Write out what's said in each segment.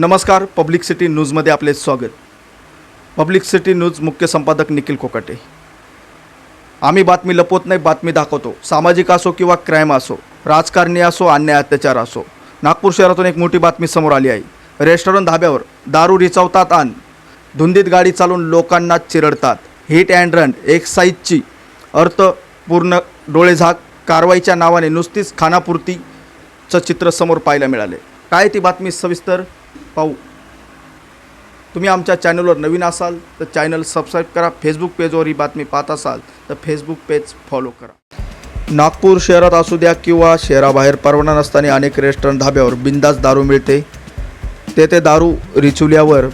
नमस्कार public city न्यूजमध्ये आपले स्वागत. पब्लिक सिटी न्यूज मुख्य संपादक निखिल कोकाटे. आम्ही बातमी लपवत नाही बातमी दाखवतो. सामाजिक असो किंवा क्राईम असो राजकारणी असो अन्याय अत्याचार असो नागपूर शहरातून एक मोठी बातमी समोर आली आहे. रेस्टॉरंट धाब्यावर दारू रिचवतात आणि धुंदीत गाडी चालवून लोकांना चिरडतात. हिट अँड रन एक्साईजची अर्थपूर्ण डोळेझाक कारवाईच्या नावाने नुसतीच खानापुरतीचं चित्र समोर पाहायला मिळाले. काय ती बातमी सविस्तर? पाहू. तुम्ही आमच्या चॅनलवर नवीन असाल तर चॅनल सबस्क्राईब करा फेसबुक पेजवर ही बातमी पाहत असाल तर फेसबुक पेज फॉलो करा. नागपूर शहरात असू द्या किंवा शहराबाहेर परवाना नसताना अनेक रेस्टॉरंट धाब्यावर बिंदास दारू मिळते. तेथे दारू रिचुल्यावर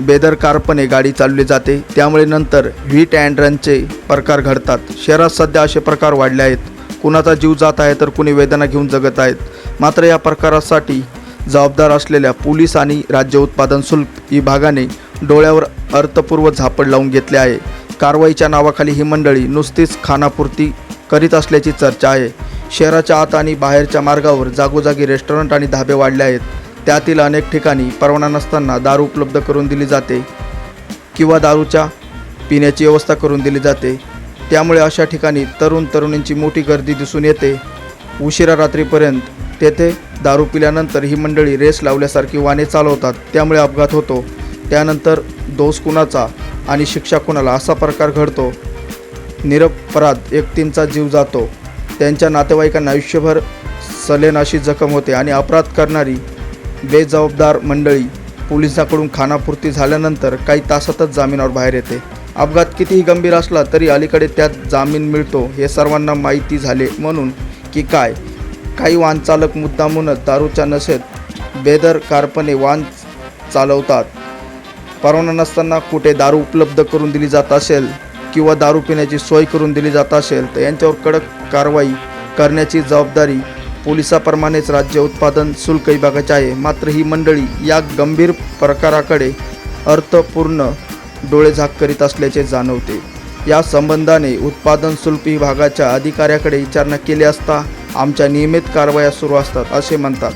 बेदरकारपणे गाडी चालवली जाते. त्यामुळे नंतर व्हीट अँड रनचे प्रकार घडतात. शहरात सध्या असे प्रकार वाढले आहेत. कुणाचा जीव जात आहे तर कुणी वेदना घेऊन जगत आहेत. मात्र या प्रकारासाठी जबाबदार असलेल्या पोलीस आणि राज्य उत्पादन शुल्क विभागाने डोळ्यावर अर्थपूर्व झापड लावून घेतले आहे. कारवाईच्या नावाखाली ही मंडळी नुसतीच खानापूर्ती करीत असल्याची चर्चा आहे. शहराच्या आत आणि बाहेरच्या मार्गावर जागोजागी रेस्टॉरंट आणि धाबे वाढले आहेत. त्यातील अनेक ठिकाणी परवाना नसताना दारू उपलब्ध करून दिली जाते किंवा दारूच्या पिण्याची व्यवस्था करून दिली जाते. त्यामुळे अशा ठिकाणी तरुण तरुणींची मोठी गर्दी दिसून येते. उशिरा रात्रीपर्यंत तेथे दारू पिल्यानंतर ही मंडळी रेस लावल्यासारखी वाहने चालवतात त्यामुळे अपघात होतो. त्यानंतर दोष कुणाचा आणि शिक्षा कुणाला असा प्रकार घडतो? निरपराध एकतींचा जीव जातो. त्यांच्या नातेवाईकांना आयुष्यभर सलेनाशी जखम होते आणि अपराध करणारी बेजबाबदार मंडळी पोलिसांकडून खानापुरती झाल्यानंतर काही तासातच जामिनावर बाहेर येते. अपघात कितीही गंभीर असला तरी अलीकडे त्यात जामीन मिळतो हे सर्वांना माहिती झाले म्हणून की काय? काही वाहन चालक मुद्दामूनच दारूच्या नशेत बेदरकारपणे वाहन चालवतात. परवाना नसताना कुठे दारू उपलब्ध करून दिली जात असेल किंवा दारू पिण्याची सोय करून दिली जात असेल तर यांच्यावर कडक कारवाई करण्याची जबाबदारी पोलिसाप्रमाणेच राज्य उत्पादन शुल्क विभागाची आहे. मात्र ही मंडळी या गंभीर प्रकाराकडे अर्थपूर्ण डोळेझाक करीत असल्याचे जाणवते. या संबंधाने उत्पादन शुल्क विभागाच्या अधिकाऱ्याकडे विचारणा केली असता आमच्या नियमित कारवाया सुरू असतात असे म्हणतात.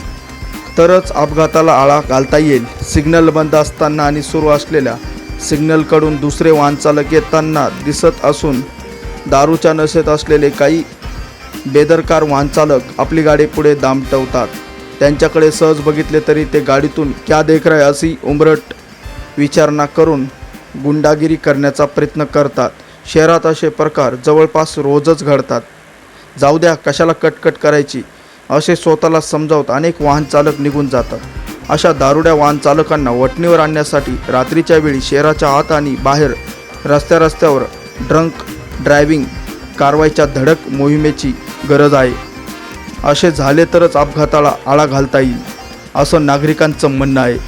तरच अपघाताला आळा घालता येईल. सिग्नल बंद असताना आणि सुरू असलेल्या सिग्नलकडून दुसरे वाहनचालक येताना दिसत असून दारूच्या नशेत असलेले काही बेदरकार वाहनचालक आपली गाडी पुढे दामटवतात. त्यांच्याकडे सहज बघितले तरी ते गाडीतून क्या देख रहे अशी उंबरट विचारणा करून गुंडागिरी करण्याचा प्रयत्न करतात. शहरात असे प्रकार जवळपास रोजच घडतात. जाऊ द्या कशाला कटकट करायची? असे स्वतःला समजावत अनेक वाहन चालक निघून जातात. अशा दारुड्या वाहन चालकांना वटणीवर आणण्यासाठी रात्रीच्या वेळी शहराच्या आत आणि बाहेर रस्त्या रस्त्यावर ड्रंक ड्रायव्हिंग कारवाईच्या धडक मोहिमेची गरज आहे. असे झाले तरच अपघाताला आळा घालता येईल असं नागरिकांचं म्हणणं आहे.